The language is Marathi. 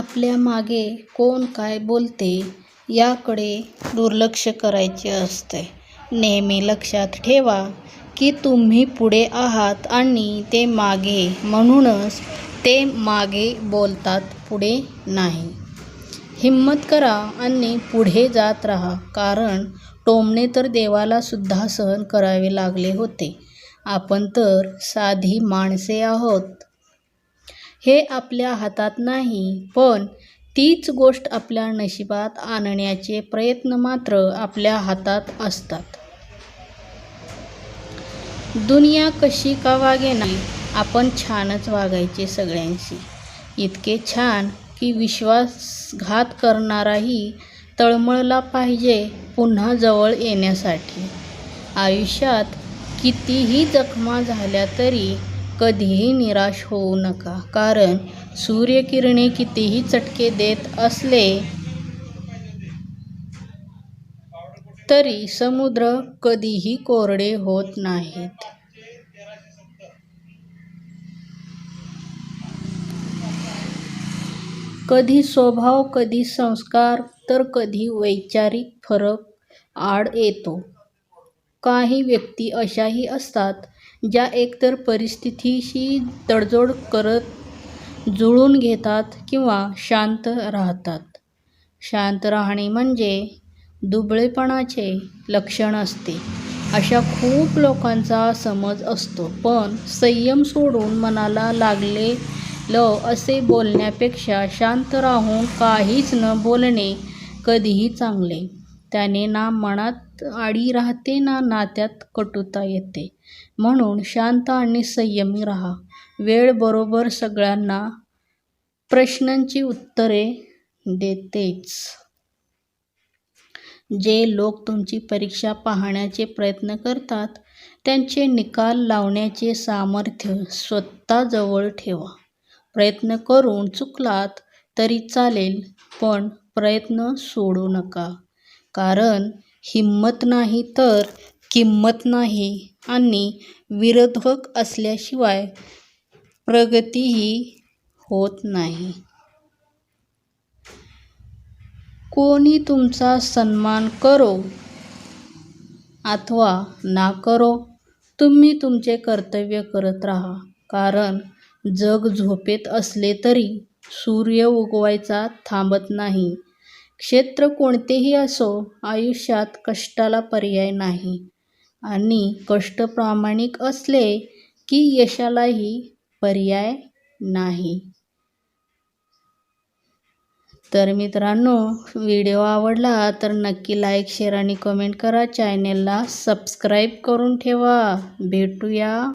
आपल्या मागे कोण काय बोलते याकडे दुर्लक्ष करायचे असते. नेहमी लक्षात ठेवा की तुम्ही पुढे आहात आणि ते मागे म्हणूनच ते मागे बोलतात पुढे नाही. हिम्मत करा आणि पुढे जात राहा कारण टोमणे तर देवालासुद्धा सहन करावे लागले होते. आपण तर साधी माणसे आहोत. हे आपल्या हातात नाही पण तीच गोष्ट आपल्या नशिबात आणण्याचे प्रयत्न मात्र आपल्या हातात असतात. दुनिया कशी का वागे नाही आपण छानच वागायचे सगळ्यांशी. इतके छान की विश्वासघात करणाराही तळमळला पाहिजे पुन्हा जवळ येण्यासाठी. आयुष्यात कितीही जखमा झाल्या तरी कधीही निराश होऊ नका कारण सूर्यकिरणे कितीही चटके देत असले तरी समुद्र कधीही कोरडे होत नाहीत. कधी स्वभाव, कधी संस्कार, तर कधी वैचारिक फरक आड येतो. काही व्यक्ती अशाही असतात ज्या एकतर परिस्थितीशी तडजोड करत जुळून घेतात किंवा शांत राहतात. शांत राहणे म्हणजे दुबळेपणाचे लक्षण असते अशा खूप लोकांचा समज असतो. पण संयम सोडून मनाला लागले ल असे बोलण्यापेक्षा शांत राहून काहीच न बोलणे कधीही चांगले. त्याने ना मनात आडी राहते ना नात्यात कटुता येते. म्हणून शांत आणि संयमी राहा. वेळ बरोबर सगळ्यांना प्रश्नांची उत्तरे देतेच. जे लोक तुमची परीक्षा पाहण्याचे प्रयत्न करतात त्यांचे निकाल लावण्याचे सामर्थ्य स्वतःजवळ ठेवा. प्रयत्न करून चुकलात तरी चालेल पण प्रयत्न सोडू नका. कारण हिम्मत नाही तर किंमत नाही आणि विरोधक असल्याशिवाय प्रगतीही होत नाही. कोणी तुमचा सन्मान करो अथवा ना करो तुम्ही तुमचे कर्तव्य करत राहा. कारण जग झोपेत असले तरी सूर्य उगवायचा थांबत नाही. क्षेत्र कोणतेही असो आयुष्यात कष्टाला पर्याय नाही आणि कष्ट प्रामाणिक असले की यशालाही पर्याय नाही. तर मित्रांनो व्हिडिओ आवडला तर नक्की लाईक शेअर आणि कमेंट करा. चॅनेलला सबस्क्राईब करून ठेवा. भेटूया